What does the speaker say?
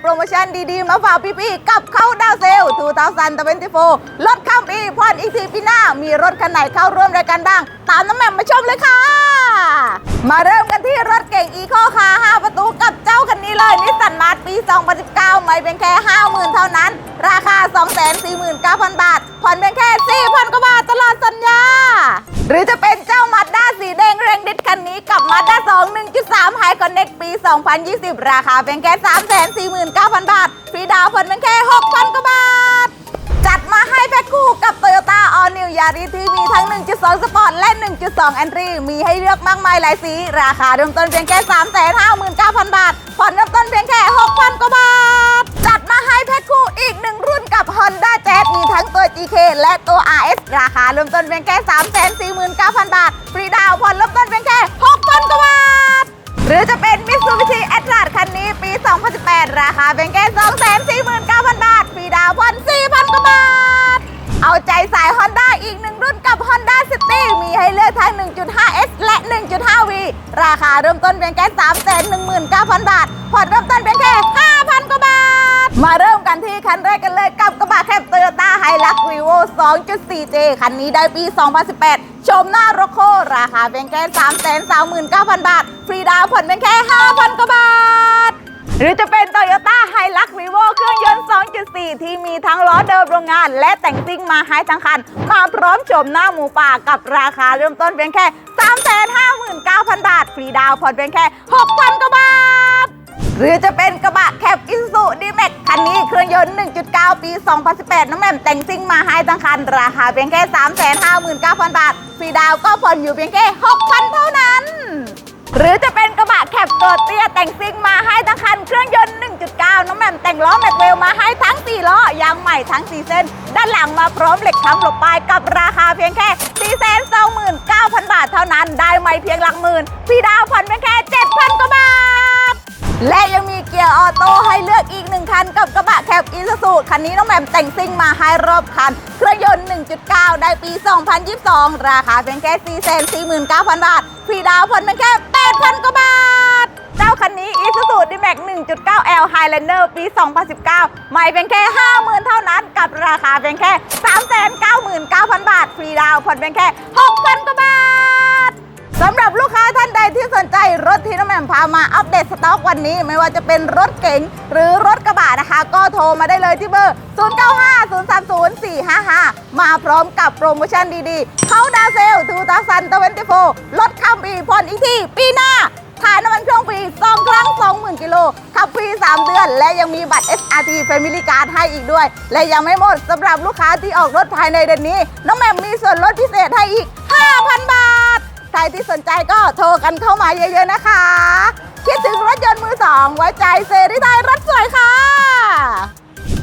โปรโมชั่นดีๆ มาฝากพี่ๆ กับเข้าดาวเซล2024ลดข้ามปีผ่อนอีกทีปีหน้า มีรถคันไหนเข้าร่วมรายการบ้าง ตามน้ำแหม่มมาชมเลยค่ะ มาเริ่มกันที่รถเก่งอีโคคา5ประตูกับเจ้าคันนี้เลยนิสสันมาร์ทปี 2019 ไม่เป็นแค่ 50,000 เท่านั้น ราคา 249,000 บาท ผ่อนเพียงแค่ 4,000 กว่าบาทตลอดสัญญา Connect ปี 2020 ราคาเพียงแค่ 349,000 บาท ฟรีดาวน์ผ่อนเพียงแค่ 6,000 กว่าบาท จัดมาให้แพ็คคู่กับ Toyota All New Yaris ที่มีทั้ง 1.2 Sport และ 1.2 Entry มีให้เลือกมากมายหลายสี ราคาเริ่มต้นเพียงแค่ 359,000 บาท ผ่อนเริ่มต้นเพียงแค่ 6,000 กว่าบาท จัดมาให้แพ็คคู่อีกหนึ่งรุ่นกับ Honda Jazz มีทั้งตัว GK และตัว RS ราคาเริ่มต้นเพียงแค่ 349,000 บาท ฟรีดาวน์ผ่อนเริ่มต้นเพียง 2018 ราคาเพียงแค่249,000 บาทฟรีดาวน์ผ่น4,000 กว่าบาท เอาใจสาย Honda อีกหนึ่งรุ่นกับ Honda City มีให้เลือกทั้ง 1.5S และ 1.5V ราคาเริ่มต้นเพียงแค่ 319,000 บาท ผ่อนเริ่มต้นเพียงแค่ 5,000 กว่าบาท มาเริ่มกันที่คันแรกกันเลยกับกระบะแคป Toyota Hilux Revo 2.4J คันนี้ได้ปี 2018 ชมหน้ารโคราคาเพียงแค่ 339,000 บาท ฟรีดาวผ่อนเพียงแค่ 5,000 กว่าบาท หรือจะเป็น Toyota Hilux Revo เครื่องยนต์ 2.4 ที่มีทั้งล้อเดิมโรงงาน และแต่งซิ่งมาให้ทั้งคัน มาพร้อมชมหน้าหมูป่ากับราคาเริ่มต้นเพียงแค่ 359,000 บาท ฟรีดาว์ผ่อนเพียงแค่ 6,000 กว่าบาทหรือจะเป็นกระบะแคปอิซูดีแม็กคันนี้เครื่องยนต์ 1.9 ปี 2018 น้องแหม่มแต่งซิ่งมาให้ทั้งคัน ราคาเพียงแค่ 359,000 บาท ฟรีดาว์ก็ผ่อนอยู่เพียงแค่ 6,000 เท่านั้น หรือจะ เป็นกระบะแคปตัวเตี้ยแต่งซิ่งมาให้ทั้งคันเครื่องยนต์ 1.9 น้องแหม่มแต่งล้อแม็กเวลมาให้ทั้ง 4 ล้อยางใหม่ทั้ง 4 เส้น ด้านหลังมาพร้อมเหล็กค้ำหลบปลายกับราคาเพียงแค่ 429,000 บาทเท่านั้น ได้ไม่เพียงหลักหมื่นฟรีดาวผ่อนเพียงแค่ 7,000 กว่าบาท และยังมีเกียร์ออโต้ให้เลือกอีกหนึ่งคันกับกระบะแคปอีซูซูคันนี้น้องแหม่มแต่งซิ่งมาให้รอบคัน เครื่องยนต์ 1.9 ได้ปี 2022 ราคาเพียงแค่ 449,000 บาทฟรีดาวผ่อนเพียงแค่ 8,000 กว่าบาท 1.9L Highlander ปี 2019ไม่เพียงแค่ 50,000 เท่านั้น กับราคาเพียงแค่ 399,000 บาท ฟรีดาวน์ผ่อนเพียงแค่ 6,000 กว่าบาทสำหรับลูกค้าท่านใดที่สนใจรถที่น้องแหม่มพามาอัปเดตสต็อกวันนี้ ไม่ว่าจะเป็นรถเก๋งหรือรถกระบะนะคะ ก็โทรมาได้เลยที่เบอร์ 0950304455 มาพร้อมกับโปรโมชั่นดีๆ เขาดาเซล2024ลดข้ามปีผ่อนอีกที่ปีหน้าถ่ายน้ำมันเครื่องฟรี2ครั้ง 20,000กิโล และยังมีบัตร SRT Family Card ให้อีกด้วย และยังไม่หมดสำหรับลูกค้าที่ออกรถภายในเดือนนี้ น้องแมมมีส่วนลดพิเศษให้อีก 5,000 บาท ใครที่สนใจก็โทรกันเข้ามาเยอะๆนะคะ คิดถึงรถยนต์มือสองไว้ใจเซริไทยรถสวยค่ะ